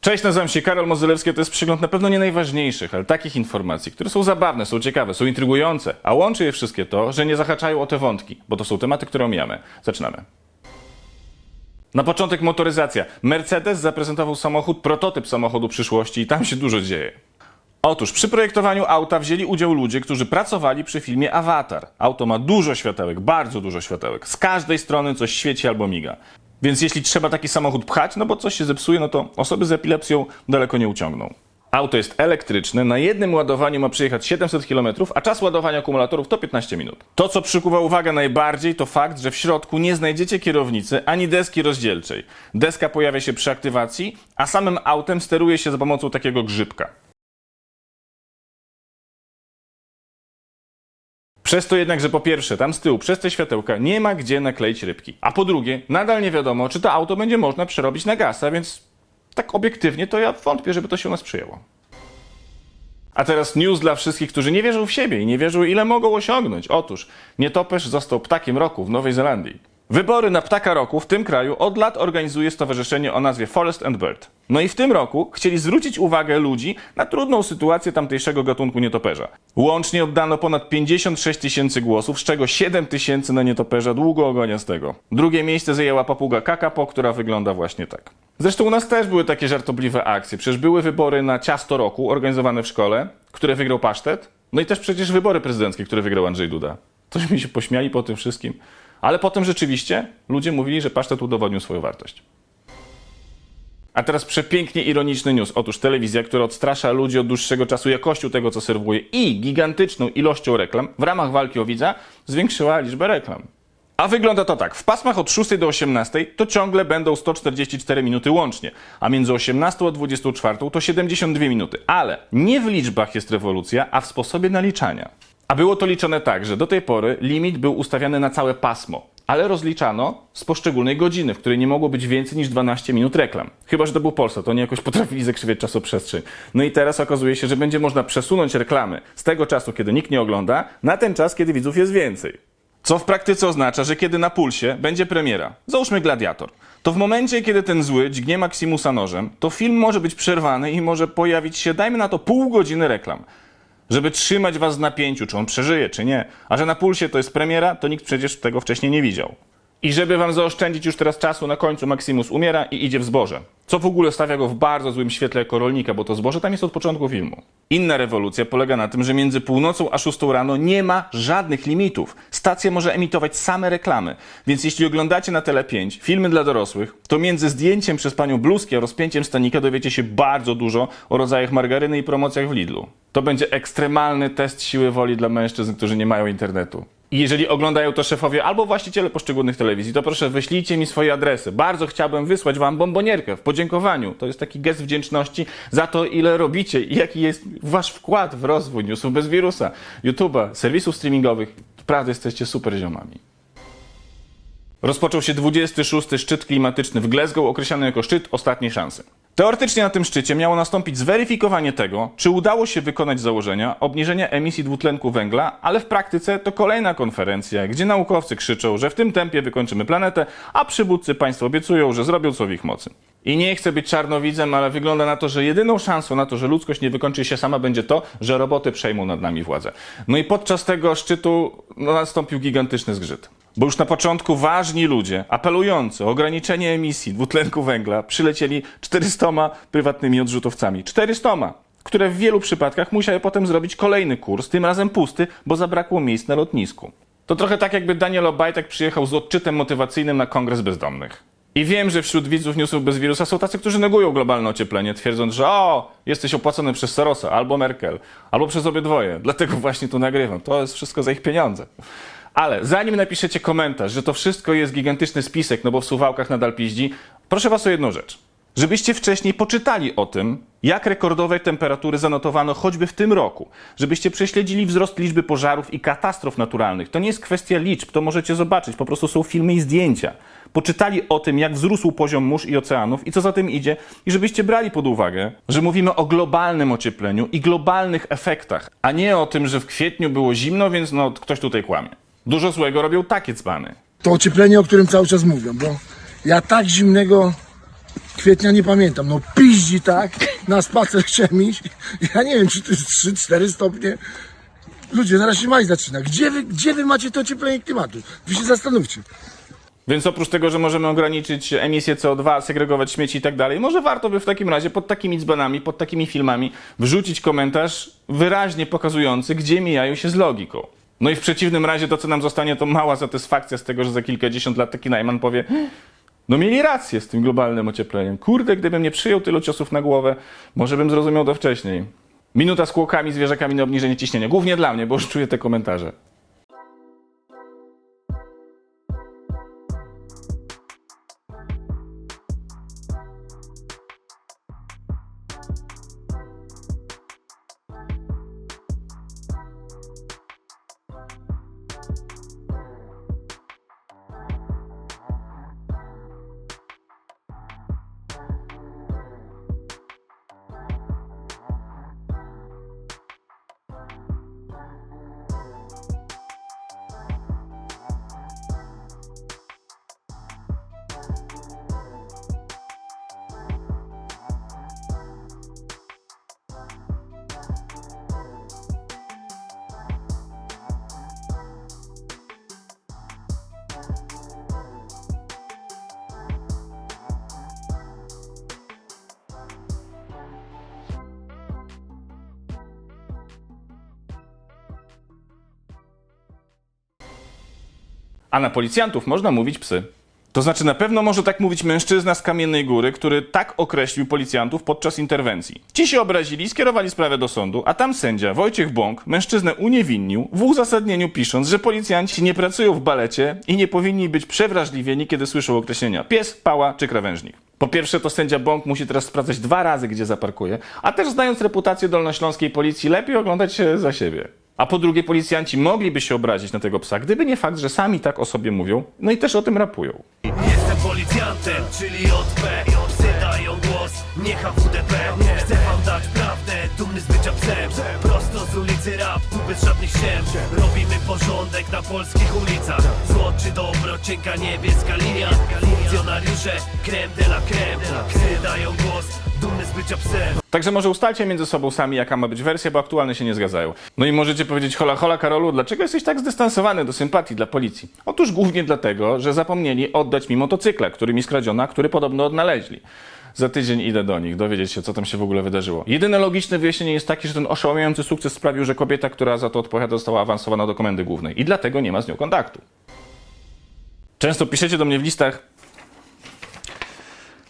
Cześć, nazywam się Karol Modzelewski, to jest przegląd na pewno nie najważniejszych, ale takich informacji, które są zabawne, są ciekawe, są intrygujące, a łączy je wszystkie to, że nie zahaczają o te wątki, bo to są tematy, które omijamy. Zaczynamy. Na początek motoryzacja. Mercedes zaprezentował samochód, prototyp samochodu przyszłości i tam się dużo dzieje. Otóż przy projektowaniu auta wzięli udział ludzie, którzy pracowali przy filmie Avatar. Auto ma dużo światełek, bardzo dużo światełek. Z każdej strony coś świeci albo miga. Więc jeśli trzeba taki samochód pchać, no bo coś się zepsuje, no to osoby z epilepsją daleko nie uciągną. Auto jest elektryczne, na jednym ładowaniu ma przejechać 700 km, a czas ładowania akumulatorów to 15 minut. To, co przykuwa uwagę najbardziej, to fakt, że w środku nie znajdziecie kierownicy ani deski rozdzielczej. Deska pojawia się przy aktywacji, a samym autem steruje się za pomocą takiego grzybka. Przez to jednak, że po pierwsze, tam z tyłu, przez te światełka, nie ma gdzie nakleić rybki. A po drugie, nadal nie wiadomo, czy to auto będzie można przerobić na gasa, więc tak obiektywnie to ja wątpię, żeby to się u nas przyjęło. A teraz news dla wszystkich, którzy nie wierzą w siebie i nie wierzą, ile mogą osiągnąć. Otóż nietoperz został ptakiem roku w Nowej Zelandii. Wybory na ptaka roku w tym kraju od lat organizuje stowarzyszenie o nazwie Forest and Bird. No i w tym roku chcieli zwrócić uwagę ludzi na trudną sytuację tamtejszego gatunku nietoperza. Łącznie oddano ponad 56 tysięcy głosów, z czego 7 tysięcy na nietoperza długoogoniastego. Drugie miejsce zajęła papuga kakapo, która wygląda właśnie tak. Zresztą u nas też były takie żartobliwe akcje. Przecież były wybory na ciasto roku organizowane w szkole, które wygrał pasztet. No i też przecież wybory prezydenckie, które wygrał Andrzej Duda. Tośmy się pośmiali po tym wszystkim. Ale potem rzeczywiście ludzie mówili, że pasztet udowodnił swoją wartość. A teraz przepięknie ironiczny news. Otóż telewizja, która odstrasza ludzi od dłuższego czasu jakością tego, co serwuje i gigantyczną ilością reklam, w ramach walki o widza zwiększyła liczbę reklam. A wygląda to tak. W pasmach od 6 do 18 to ciągle będą 144 minuty łącznie, a między 18 a 24 to 72 minuty. Ale nie w liczbach jest rewolucja, a w sposobie naliczania. A było to liczone tak, że do tej pory limit był ustawiany na całe pasmo, ale rozliczano z poszczególnej godziny, w której nie mogło być więcej niż 12 minut reklam. Chyba, że to był Polsat, to nie jakoś potrafili zakrzywiać czasoprzestrzeń. No i teraz okazuje się, że będzie można przesunąć reklamy z tego czasu, kiedy nikt nie ogląda, na ten czas, kiedy widzów jest więcej. Co w praktyce oznacza, że kiedy na pulsie będzie premiera, załóżmy Gladiator, to w momencie, kiedy ten zły dźgnie Maximusa nożem, to film może być przerwany i może pojawić się, dajmy na to, pół godziny reklam. Żeby trzymać was w napięciu, czy on przeżyje, czy nie. A że na pulsie to jest premiera, to nikt przecież tego wcześniej nie widział. I żeby wam zaoszczędzić już teraz czasu, na końcu Maximus umiera i idzie w zboże. Co w ogóle stawia go w bardzo złym świetle jako rolnika, bo to zboże tam jest od początku filmu. Inna rewolucja polega na tym, że między północą a szóstą rano nie ma żadnych limitów. Stacja może emitować same reklamy. Więc jeśli oglądacie na Tele 5 filmy dla dorosłych, to między zdjęciem przez panią bluzki a rozpięciem stanika dowiecie się bardzo dużo o rodzajach margaryny i promocjach w Lidlu. To będzie ekstremalny test siły woli dla mężczyzn, którzy nie mają internetu. I jeżeli oglądają to szefowie albo właściciele poszczególnych telewizji, to proszę wyślijcie mi swoje adresy. Bardzo chciałbym wysłać wam bombonierkę w podziękowaniu. To jest taki gest wdzięczności za to, ile robicie i jaki jest wasz wkład w rozwój newsów bez wirusa, YouTube'a, serwisów streamingowych. Naprawdę jesteście super ziomami. Rozpoczął się 26. szczyt klimatyczny w Glasgow, określany jako szczyt ostatniej szansy. Teoretycznie na tym szczycie miało nastąpić zweryfikowanie tego, czy udało się wykonać założenia obniżenia emisji dwutlenku węgla, ale w praktyce to kolejna konferencja, gdzie naukowcy krzyczą, że w tym tempie wykończymy planetę, a przywódcy państw obiecują, że zrobią co w ich mocy. I nie chcę być czarnowidzem, ale wygląda na to, że jedyną szansą na to, że ludzkość nie wykończy się sama, będzie to, że roboty przejmą nad nami władzę. No i podczas tego szczytu no, nastąpił gigantyczny zgrzyt. Bo już na początku ważni ludzie, apelujący o ograniczenie emisji dwutlenku węgla, przylecieli 400 prywatnymi odrzutowcami. 400! Które w wielu przypadkach musiały potem zrobić kolejny kurs, tym razem pusty, bo zabrakło miejsc na lotnisku. To trochę tak, jakby Daniel Obajtek przyjechał z odczytem motywacyjnym na Kongres Bezdomnych. I wiem, że wśród widzów newsów bez wirusa są tacy, którzy negują globalne ocieplenie, twierdząc, że o, jesteś opłacony przez Sorosa, albo Merkel, albo przez obydwoje. Dlatego właśnie tu nagrywam. To jest wszystko za ich pieniądze. Ale zanim napiszecie komentarz, że to wszystko jest gigantyczny spisek, no bo w suwałkach nadal piździ, proszę was o jedną rzecz. Żebyście wcześniej poczytali o tym, jak rekordowe temperatury zanotowano choćby w tym roku. Żebyście prześledzili wzrost liczby pożarów i katastrof naturalnych. To nie jest kwestia liczb, to możecie zobaczyć, po prostu są filmy i zdjęcia. Poczytali o tym, jak wzrósł poziom mórz i oceanów i co za tym idzie, i żebyście brali pod uwagę, że mówimy o globalnym ociepleniu i globalnych efektach, a nie o tym, że w kwietniu było zimno, więc no ktoś tutaj kłamie. Dużo złego robią takie dzbany. to ocieplenie, o którym cały czas mówią, bo ja tak zimnego kwietnia nie pamiętam, no piździ tak, na spacer chciałem iść, ja nie wiem, czy to jest 3-4 stopnie. Ludzie, zaraz się maj zaczyna. Gdzie wy, gdzie wy macie to ocieplenie klimatu? Wy się zastanówcie. Więc oprócz tego, że możemy ograniczyć emisję CO2, segregować śmieci i tak dalej, może warto by w takim razie pod takimi dzbanami, pod takimi filmami wrzucić komentarz wyraźnie pokazujący, gdzie mijają się z logiką. No i w przeciwnym razie to, co nam zostanie, to mała satysfakcja z tego, że za kilkadziesiąt lat taki Najman powie no mieli rację z tym globalnym ociepleniem. Kurde, gdybym nie przyjął tylu ciosów na głowę, może bym zrozumiał to wcześniej. Minuta z kłokami, zwierzakami na obniżenie ciśnienia. Głównie dla mnie, bo już czuję te komentarze. A na policjantów można mówić psy. To znaczy, na pewno może tak mówić mężczyzna z Kamiennej Góry, który tak określił policjantów podczas interwencji. Ci się obrazili, skierowali sprawę do sądu, a tam sędzia Wojciech Bąk mężczyznę uniewinnił, w uzasadnieniu pisząc, że policjanci nie pracują w balecie i nie powinni być przewrażliwieni, kiedy słyszą określenia pies, pała czy krawężnik. Po pierwsze, to sędzia Bąk musi teraz sprawdzać dwa razy, gdzie zaparkuje, a też znając reputację dolnośląskiej policji, lepiej oglądać się za siebie. A po drugie, policjanci mogliby się obrazić na tego psa, gdyby nie fakt, że sami tak o sobie mówią, no i też o tym rapują. Jestem policjantem, czyli JP Psy dają głos, nie Chcę wam dać prawdę, dumny z bycia psem Prosto z ulicy rap, tu bez żadnych Robimy porządek na polskich ulicach Zło czy dobro, cienka niebieska linia Funkcjonariusze, creme de la Psy dają głos, dumny z bycia psem Także może ustalcie między sobą sami, jaka ma być wersja, bo aktualnie się nie zgadzają. No i możecie powiedzieć, hola, hola, Karolu, dlaczego jesteś tak zdystansowany do sympatii dla policji? Otóż głównie dlatego, że zapomnieli oddać mi motocykla, który mi skradziono, który podobno odnaleźli. Za tydzień idę do nich, dowiedzieć się, co tam się w ogóle wydarzyło. Jedyne logiczne wyjaśnienie jest takie, że ten oszałamiający sukces sprawił, że kobieta, która za to odpowiada, została awansowana do komendy głównej. I dlatego nie ma z nią kontaktu. Często piszecie do mnie w listach,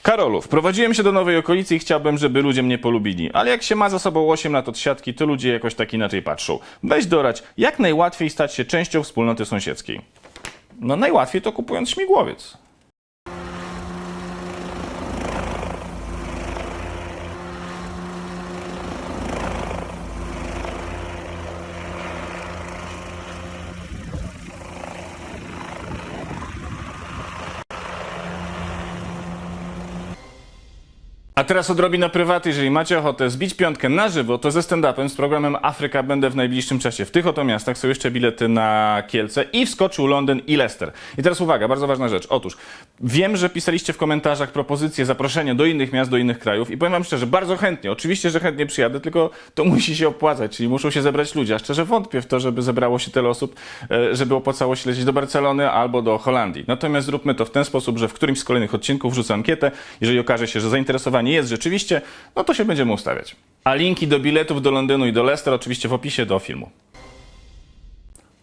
Karolu, wprowadziłem się do nowej okolicy i chciałbym, żeby ludzie mnie polubili, ale jak się ma za sobą 8 lat od siatki, to ludzie jakoś tak inaczej patrzą. Weź dorać, jak najłatwiej stać się częścią wspólnoty sąsiedzkiej. No najłatwiej to kupując śmigłowiec. A teraz odrobina prywaty. Jeżeli macie ochotę zbić piątkę na żywo, to ze stand-upem z programem Afryka będę w najbliższym czasie. W tych oto miastach są jeszcze bilety na Kielce i wskoczył Londyn i Leicester. I teraz uwaga, bardzo ważna rzecz. Otóż wiem, że pisaliście w komentarzach propozycje zaproszenia do innych miast, do innych krajów i powiem wam szczerze, bardzo chętnie, oczywiście, że chętnie przyjadę, tylko to musi się opłacać, czyli muszą się zebrać ludzie. A szczerze wątpię w to, żeby zebrało się tyle osób, e, żeby opłacało się lecieć do Barcelony albo do Holandii. Natomiast zróbmy to w ten sposób, że w którymś z kolejnych odcinków wrzucę ankietę. Jeżeli okaże się, że zainteresowanie jest rzeczywiście, no to się będziemy ustawiać. A linki do biletów do Londynu i do Leicester oczywiście w opisie do filmu.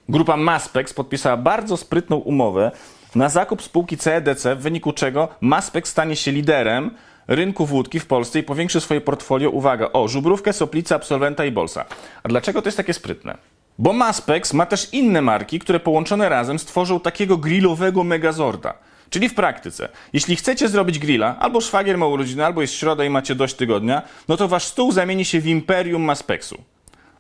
Grupa Maspex podpisała bardzo sprytną umowę na zakup spółki CEDC, w wyniku czego Maspex stanie się liderem rynku wódki w Polsce i powiększy swoje portfolio, uwaga, o żubrówkę, soplicę, absolwenta i bolsa. A dlaczego to jest takie sprytne? Bo Maspex ma też inne marki, które połączone razem stworzą takiego grillowego megazorda. Czyli w praktyce, jeśli chcecie zrobić grilla, albo szwagier ma urodziny, albo jest środa i macie dość tygodnia, no to wasz stół zamieni się w imperium Maspexu.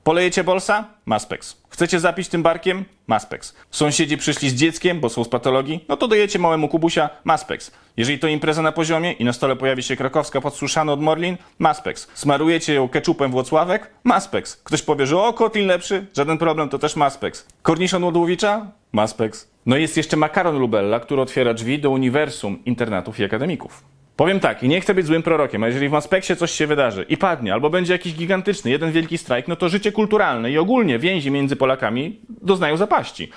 Polejecie bolsa? Maspex. Chcecie zapić tym barkiem? Maspex. Sąsiedzi przyszli z dzieckiem, bo są z patologii? No to dojecie małemu kubusia? Maspex. Jeżeli to impreza na poziomie i na stole pojawi się krakowska podsuszana od Morlin? Maspex. Smarujecie ją keczupem Włocławek? Maspex. Ktoś powie, że o, Kotlin lepszy? Żaden problem, to też Maspex. Korniszon Łodłowicza? Maspex. No jest jeszcze makaron Lubella, który otwiera drzwi do uniwersum internatów i akademików. Powiem tak, i nie chcę być złym prorokiem, a jeżeli w Aspekcie coś się wydarzy i padnie, albo będzie jakiś gigantyczny, jeden wielki strajk, no to życie kulturalne i ogólnie więzi między Polakami doznają zapaści.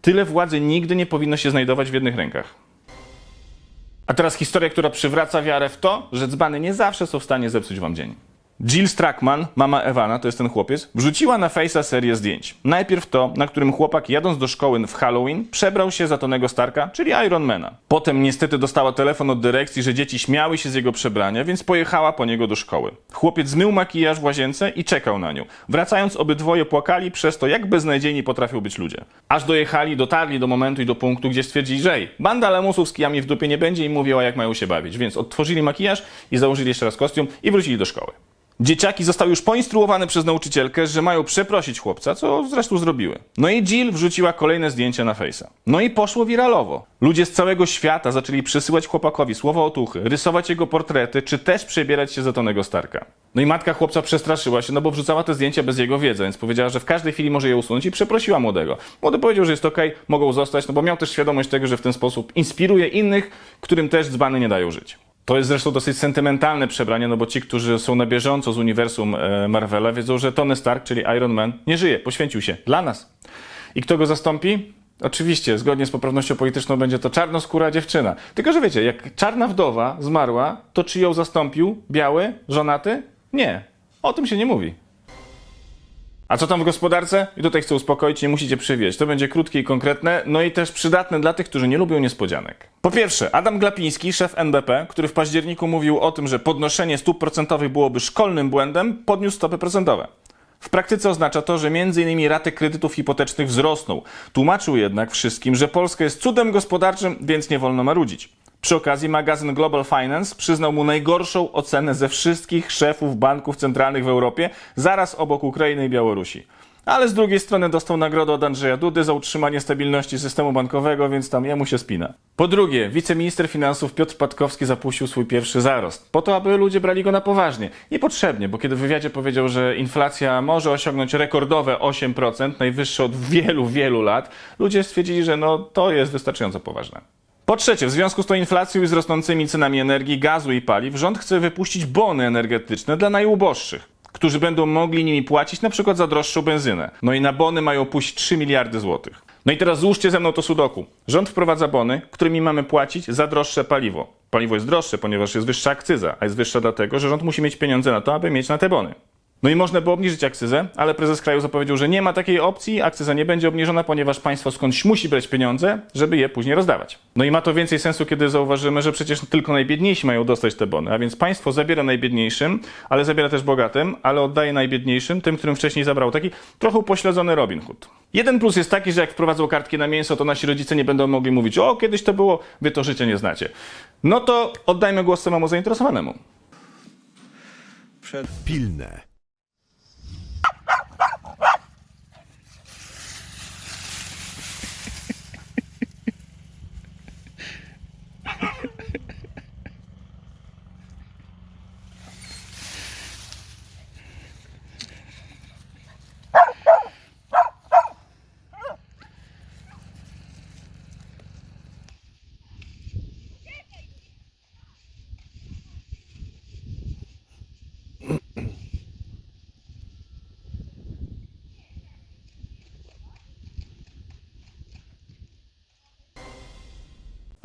Tyle władzy nigdy nie powinno się znajdować w jednych rękach. A teraz historia, która przywraca wiarę w to, że dzbany nie zawsze są w stanie zepsuć wam dzień. Jill Strackman, mama Ewana, to jest ten chłopiec, wrzuciła na Face'a serię zdjęć. Najpierw to, na którym chłopak jadąc do szkoły w Halloween przebrał się za Tonego Starka, czyli Ironmana. Potem niestety dostała telefon od dyrekcji, że dzieci śmiały się z jego przebrania, więc pojechała po niego do szkoły. Chłopiec zmył makijaż w łazience i czekał na nią. Wracając obydwoje płakali przez to, jak beznadziejni potrafią być ludzie. Aż dojechali, dotarli do momentu i do punktu, gdzie stwierdzili, że ej, banda lemusów z kijami w dupie nie będzie im mówiła, jak mają się bawić, więc odtworzyli makijaż i założyli jeszcze raz kostium i wrócili do szkoły. Dzieciaki zostały już poinstruowane przez nauczycielkę, że mają przeprosić chłopca, co zresztą zrobiły. No i Jill wrzuciła kolejne zdjęcia na Face'a. No i poszło wiralowo. Ludzie z całego świata zaczęli przysyłać chłopakowi słowa otuchy, rysować jego portrety, czy też przebierać się za Tonego Starka. No i matka chłopca przestraszyła się, no bo wrzucała te zdjęcia bez jego wiedzy, więc powiedziała, że w każdej chwili może je usunąć i przeprosiła młodego. Młody powiedział, że jest okej, mogą zostać, no bo miał też świadomość tego, że w ten sposób inspiruje innych, którym też dzbany nie dają żyć. To jest zresztą dosyć sentymentalne przebranie, no bo ci, którzy są na bieżąco z uniwersum e, Marvela, wiedzą, że Tony Stark, czyli Iron Man, nie żyje, poświęcił się dla nas. I kto go zastąpi? Oczywiście, zgodnie z poprawnością polityczną będzie to czarnoskóra dziewczyna. Tylko, że wiecie, jak czarna wdowa zmarła, to czy ją zastąpił biały, żonaty? Nie. O tym się nie mówi. A co tam w gospodarce? I tutaj chcę uspokoić, nie musicie przywieźć. To będzie krótkie i konkretne, no i też przydatne dla tych, którzy nie lubią niespodzianek. Po pierwsze, Adam Glapiński, szef NBP, który w październiku mówił o tym, że podnoszenie stóp procentowych byłoby szkolnym błędem, podniósł stopy procentowe. W praktyce oznacza to, że m.in. raty kredytów hipotecznych wzrosną. Tłumaczył jednak wszystkim, że Polska jest cudem gospodarczym, więc nie wolno marudzić. Przy okazji magazyn Global Finance przyznał mu najgorszą ocenę ze wszystkich szefów banków centralnych w Europie, zaraz obok Ukrainy i Białorusi. Ale z drugiej strony dostał nagrodę od Andrzeja Dudy za utrzymanie stabilności systemu bankowego, więc tam jemu się spina. Po drugie, wiceminister finansów Piotr Patkowski zapuścił swój pierwszy zarost, po to, aby ludzie brali go na poważnie. Niepotrzebnie, bo kiedy w wywiadzie powiedział, że inflacja może osiągnąć rekordowe 8%, najwyższe od wielu, wielu lat, ludzie stwierdzili, że no to jest wystarczająco poważne. Po trzecie, w związku z tą inflacją i z rosnącymi cenami energii, gazu i paliw, rząd chce wypuścić bony energetyczne dla najuboższych, którzy będą mogli nimi płacić na przykład za droższą benzynę. No i na bony mają puścić 3 miliardy złotych. No i teraz złóżcie ze mną to sudoku. Rząd wprowadza bony, którymi mamy płacić za droższe paliwo. Paliwo jest droższe, ponieważ jest wyższa akcyza, a jest wyższa dlatego, że rząd musi mieć pieniądze na to, aby mieć na te bony. No i można by obniżyć akcyzę, ale prezes kraju zapowiedział, że nie ma takiej opcji, akcyza nie będzie obniżona, ponieważ państwo skądś musi brać pieniądze, żeby je później rozdawać. No i ma to więcej sensu, kiedy zauważymy, że przecież tylko najbiedniejsi mają dostać te bony, a więc państwo zabiera najbiedniejszym, ale zabiera też bogatym, ale oddaje najbiedniejszym, tym, którym wcześniej zabrał. Taki trochę upośledzony Robin Hood. Jeden plus jest taki, że jak wprowadzą kartki na mięso, to nasi rodzice nie będą mogli mówić, o kiedyś to było, wy to życie nie znacie. No to oddajmy głos samemu zainteresowanemu. Pilne.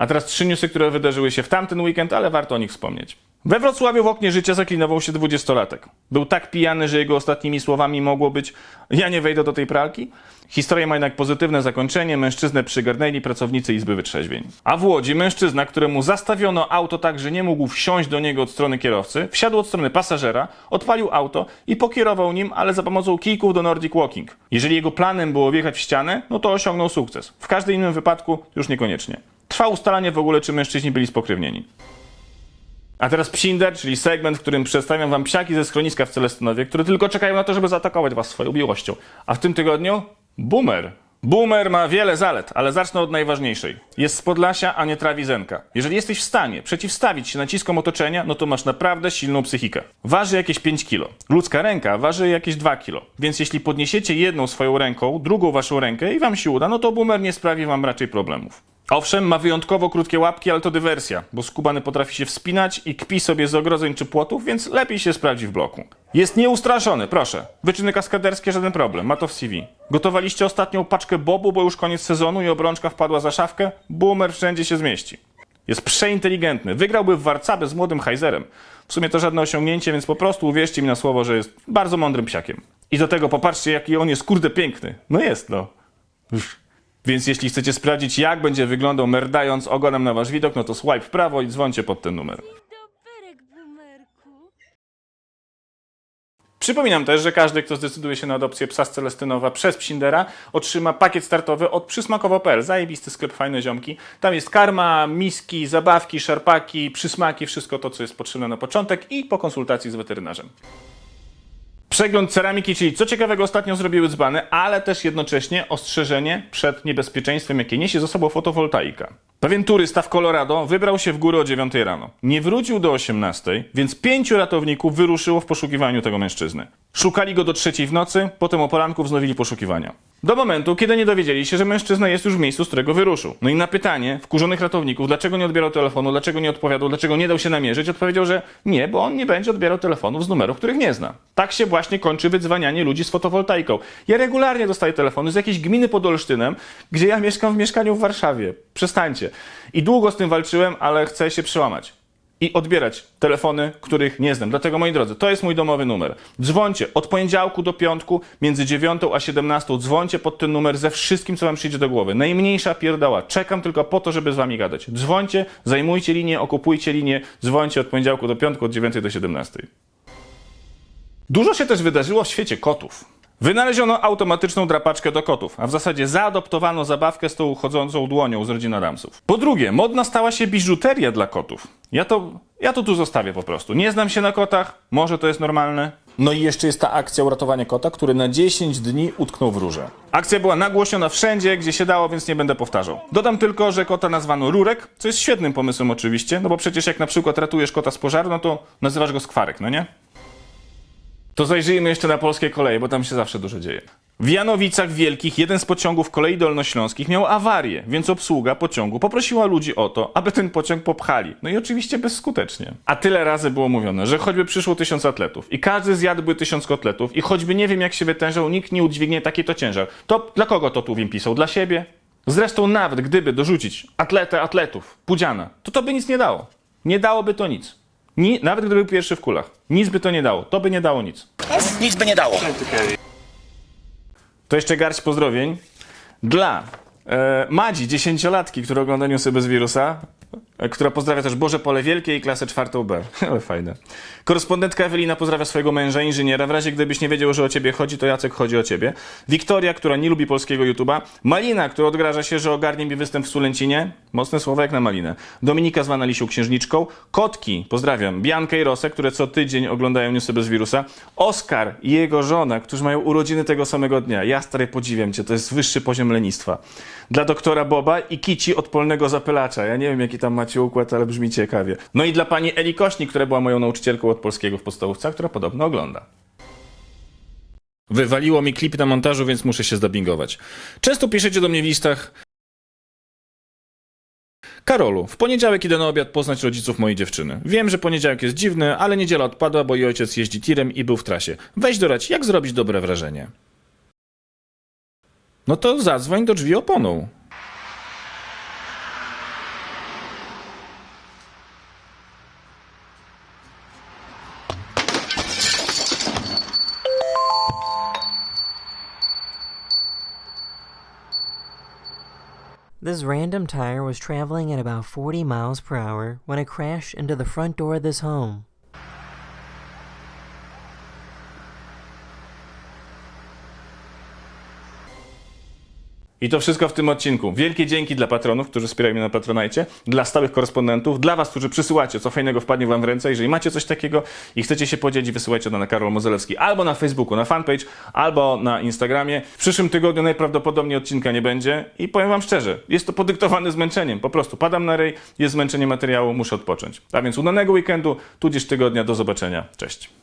A teraz trzy newsy, które wydarzyły się w tamten weekend, ale warto o nich wspomnieć. We Wrocławiu w oknie życia zaklinował się dwudziestolatek. Był tak pijany, że jego ostatnimi słowami mogło być ja nie wejdę do tej pralki. Historia ma jednak pozytywne zakończenie. Mężczyznę przygarnęli pracownicy Izby Wytrzeźwień. A w Łodzi mężczyzna, któremu zastawiono auto tak, że nie mógł wsiąść do niego od strony kierowcy, wsiadł od strony pasażera, odpalił auto i pokierował nim, ale za pomocą kijków do Nordic Walking. Jeżeli jego planem było wjechać w ścianę, no to osiągnął sukces. W każdym innym wypadku już niekoniecznie. Trwa ustalanie w ogóle, czy mężczyźni byli spokrewnieni. A teraz Psinder, czyli segment, w którym przedstawiam wam psiaki ze schroniska w Celestynowie, które tylko czekają na to, żeby zaatakować was swoją miłością. A w tym tygodniu Boomer. Boomer ma wiele zalet, ale zacznę od najważniejszej. Jest z Podlasia, a nie trawi zenka. Jeżeli jesteś w stanie przeciwstawić się naciskom otoczenia, no to masz naprawdę silną psychikę. Waży jakieś 5 kilo. Ludzka ręka waży jakieś 2 kilo. Więc jeśli podniesiecie jedną swoją ręką, drugą waszą rękę i wam się uda, no to Boomer nie sprawi wam raczej problemów. Owszem, ma wyjątkowo krótkie łapki, ale to dywersja, bo skubany potrafi się wspinać i kpi sobie z ogrodzeń czy płotów, więc lepiej się sprawdzi w bloku. Jest nieustraszony, proszę. Wyczyny kaskaderskie, żaden problem, ma to w CV. Gotowaliście ostatnią paczkę bobu, bo już koniec sezonu i obrączka wpadła za szafkę? Boomer wszędzie się zmieści. Jest przeinteligentny. Wygrałby w Warcabę z młodym Heizerem. W sumie to żadne osiągnięcie, więc po prostu uwierzcie mi na słowo, że jest bardzo mądrym psiakiem. I do tego popatrzcie, jaki on jest kurde piękny. No jest, no. Uff. Więc jeśli chcecie sprawdzić, jak będzie wyglądał merdając ogonem na wasz widok, no to swipe w prawo i dzwońcie pod ten numer. Przypominam też, że każdy, kto zdecyduje się na adopcję psa z Celestynowa przez Psindera, otrzyma pakiet startowy od przysmakowo.pl. Zajebisty sklep, fajne ziomki. Tam jest karma, miski, zabawki, szarpaki, przysmaki, wszystko to, co jest potrzebne na początek i po konsultacji z weterynarzem. Przegląd ceramiki, czyli co ciekawego ostatnio zrobiły dzbany, ale też jednocześnie ostrzeżenie przed niebezpieczeństwem, jakie niesie ze sobą fotowoltaika. Pewien turysta w Colorado wybrał się w górę o 9 rano. Nie wrócił do 18, więc pięciu ratowników wyruszyło w poszukiwaniu tego mężczyzny. Szukali go do trzeciej w nocy, potem o poranku wznowili poszukiwania. Do momentu, kiedy nie dowiedzieli się, że mężczyzna jest już w miejscu, z którego wyruszył. No i na pytanie wkurzonych ratowników, dlaczego nie odbierał telefonu, dlaczego nie odpowiadał, dlaczego nie dał się namierzyć, odpowiedział, że nie, bo on nie będzie odbierał telefonów z numerów, których nie zna. Tak się właśnie kończy wydzwanianie ludzi z fotowoltaiką. Ja regularnie dostaję telefony z jakiejś gminy pod Olsztynem, gdzie ja mieszkam w mieszkaniu w Warszawie. Przestańcie. I długo z tym walczyłem, ale chcę się przełamać i odbierać telefony, których nie znam. Dlatego, moi drodzy, to jest mój domowy numer. Dzwońcie od poniedziałku do piątku, między 9 a 17. Dzwońcie pod ten numer ze wszystkim, co wam przyjdzie do głowy. Najmniejsza pierdoła. Czekam tylko po to, żeby z wami gadać. Dzwońcie, zajmujcie linię, okupujcie linię. Dzwońcie od poniedziałku do piątku, od 9 do 17. Dużo się też wydarzyło w świecie kotów. Wynaleziono automatyczną drapaczkę do kotów, a w zasadzie zaadoptowano zabawkę z tą chodzącą dłonią z rodziny Adamsów. Po drugie, modna stała się biżuteria dla kotów. Ja to, ja to tu zostawię po prostu. Nie znam się na kotach, może to jest normalne. No i jeszcze jest ta akcja uratowania kota, który na 10 dni utknął w rurze. Akcja była nagłośniona wszędzie, gdzie się dało, więc nie będę powtarzał. Dodam tylko, że kota nazwano Rurek, co jest świetnym pomysłem oczywiście, no bo przecież jak na przykład ratujesz kota z pożaru, no to nazywasz go Skwarek, no nie? To zajrzyjmy jeszcze na polskie koleje, bo tam się zawsze dużo dzieje. W Janowicach Wielkich jeden z pociągów kolei dolnośląskich miał awarię, więc obsługa pociągu poprosiła ludzi o to, aby ten pociąg popchali. No i oczywiście bezskutecznie. A tyle razy było mówione, że choćby przyszło tysiąc atletów i każdy zjadłby tysiąc kotletów i choćby nie wiem jak się wytężał, nikt nie udźwignie taki to ciężar. To dla kogo to Tuwim pisał? Dla siebie? Zresztą nawet gdyby dorzucić atletę atletów, Pudziana, to to by nic nie dało. Nie dałoby to nic. Ni, nawet gdyby był pierwszy w kulach. Nic by to nie dało. To by nie dało nic. Nic by nie dało. To jeszcze garść pozdrowień dla e, Madzi, dziesięciolatki, która ogląda newsy bez wirusa, która pozdrawia też Boże Pole Wielkie i klasę czwartą B. Ale fajne. Korespondentka Ewelina pozdrawia swojego męża, inżyniera. W razie gdybyś nie wiedział, że o ciebie chodzi, to Jacek chodzi o ciebie. Wiktoria, która nie lubi polskiego YouTube'a. Malina, która odgraża się, że ogarnie mi występ w Sulęcinie. Mocne słowa jak na Malinę. Dominika zwana Lisią Księżniczką. Kotki, pozdrawiam. Biankę i Rosę, które co tydzień oglądają newsy bez wirusa. Oskar i jego żona, którzy mają urodziny tego samego dnia. Ja stary podziwiam cię, to jest wyższy poziom lenistwa. Dla doktora Boba i Kici od polnego zapylacza. Ja nie wiem, jaki tam macie układ, ale brzmi ciekawie. No i dla pani Eli Kośnik, która była moją nauczycielką od polskiego w podstawówce, która podobno ogląda. Wywaliło mi klip na montażu, więc muszę się zdubbingować. Często piszecie do mnie w listach. Karolu, w poniedziałek idę na obiad poznać rodziców mojej dziewczyny. Wiem, że poniedziałek jest dziwny, ale niedziela odpadła, bo jej ojciec jeździ tirem i był w trasie. Weź doradź, jak zrobić dobre wrażenie. No to zadzwoń do drzwi oponą. This random tire was traveling at about 40 miles per hour when it crashed into the front door of this home. I to wszystko w tym odcinku. Wielkie dzięki dla patronów, którzy wspierają mnie na Patronajcie, dla stałych korespondentów, dla was, którzy przysyłacie, co fajnego wpadnie wam w ręce. Jeżeli macie coś takiego i chcecie się podzielić, wysyłajcie to na Karol Mozelewski albo na Facebooku, na fanpage, albo na Instagramie. W przyszłym tygodniu najprawdopodobniej odcinka nie będzie i powiem wam szczerze, jest to podyktowane zmęczeniem. Po prostu padam na rej, jest zmęczenie materiału, muszę odpocząć. A więc udanego weekendu, tudzież tygodnia, do zobaczenia. Cześć.